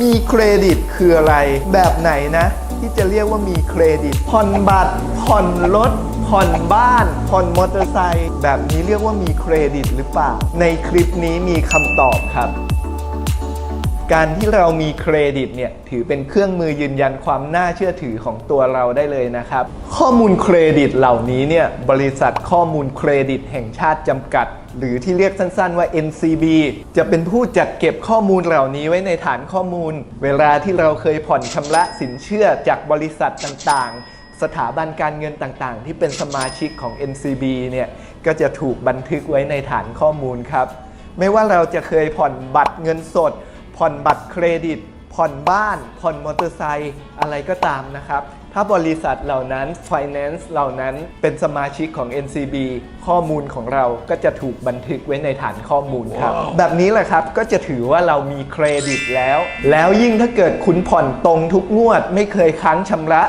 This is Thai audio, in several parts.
มีเครดิตคืออะไร แบบไหนนะ ที่จะเรียกว่ามีเครดิต ผ่อนบัตร ผ่อนรถ ผ่อนบ้าน ผ่อนมอเตอร์ไซค์แบบนี้เรียกว่ามีเครดิตหรือเปล่า ในคลิปนี้มีคำตอบครับ การที่เรามีเครดิตเนี่ยถือเป็นเครื่องมือยืนยันความน่าเชื่อถือของตัวเราได้เลยนะครับ ข้อมูลเครดิตเหล่านี้เนี่ยบริษัทข้อมูลเครดิตแห่งชาติจำกัด หรือที่เรียกสั้นๆว่า NCB จะเป็นผู้จัดเก็บข้อมูลเหล่านี้ไว้ในฐานข้อมูล เวลาที่เราเคยผ่อนชำระสินเชื่อจากบริษัทต่างๆสถาบันการเงินต่างๆ ที่เป็นสมาชิกของ NCB เนี่ยก็จะถูกบันทึกไว้ในฐานข้อมูลครับ ไม่ว่าเราจะเคยผ่อนบัตรเงินสด ผ่อนบัตรเครดิต ผ่อนบ้าน ผ่อนมอเตอร์ไซค์อะไรก็ตามนะครับ ถ้าบริษัทเหล่านั้น Finance เหล่านั้นเป็นสมาชิกของ NCB ข้อมูลของเราก็จะถูกบันทึกไว้ในฐานข้อมูลครับ แบบนี้แหละครับก็จะถือว่าเรามีเครดิตแล้ว แล้วยิ่งถ้าเกิดคุณผ่อนตรงทุกงวดไม่เคยค้างชำระ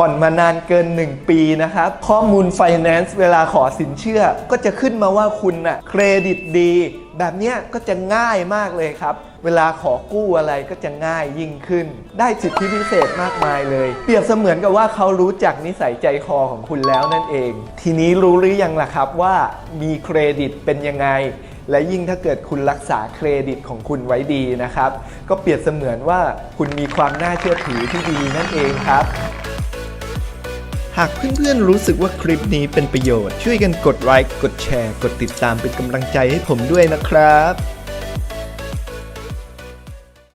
ผ่อนมานานเกิน 1 ปีนะครับ ข้อมูล Finance เวลาขอสินเชื่อ ก็จะขึ้นมาว่าคุณน่ะเครดิตดี แบบเนี้ยก็จะง่ายมากเลยครับ เวลาขอกู้อะไรก็จะง่ายยิ่งขึ้น ได้สิทธิพิเศษมากมายเลย เปรียบเสมือนกับว่าเขารู้จักนิสัยใจคอของคุณแล้วนั่นเอง ทีนี้รู้หรือยังล่ะครับว่ามีเครดิตเป็นยังไงและยิ่งถ้าเกิดคุณรักษาเครดิตของคุณไว้ดีนะครับ ก็เปรียบเสมือนว่าคุณมีความน่าเชื่อถือที่ดีนั่นเองครับ หากเพื่อนๆรู้สึกว่าคลิปนี้เป็นประโยชน์ ช่วยกันกดไลค์ กดแชร์ กดติดตามเป็นกำลังใจให้ผมด้วยนะครับ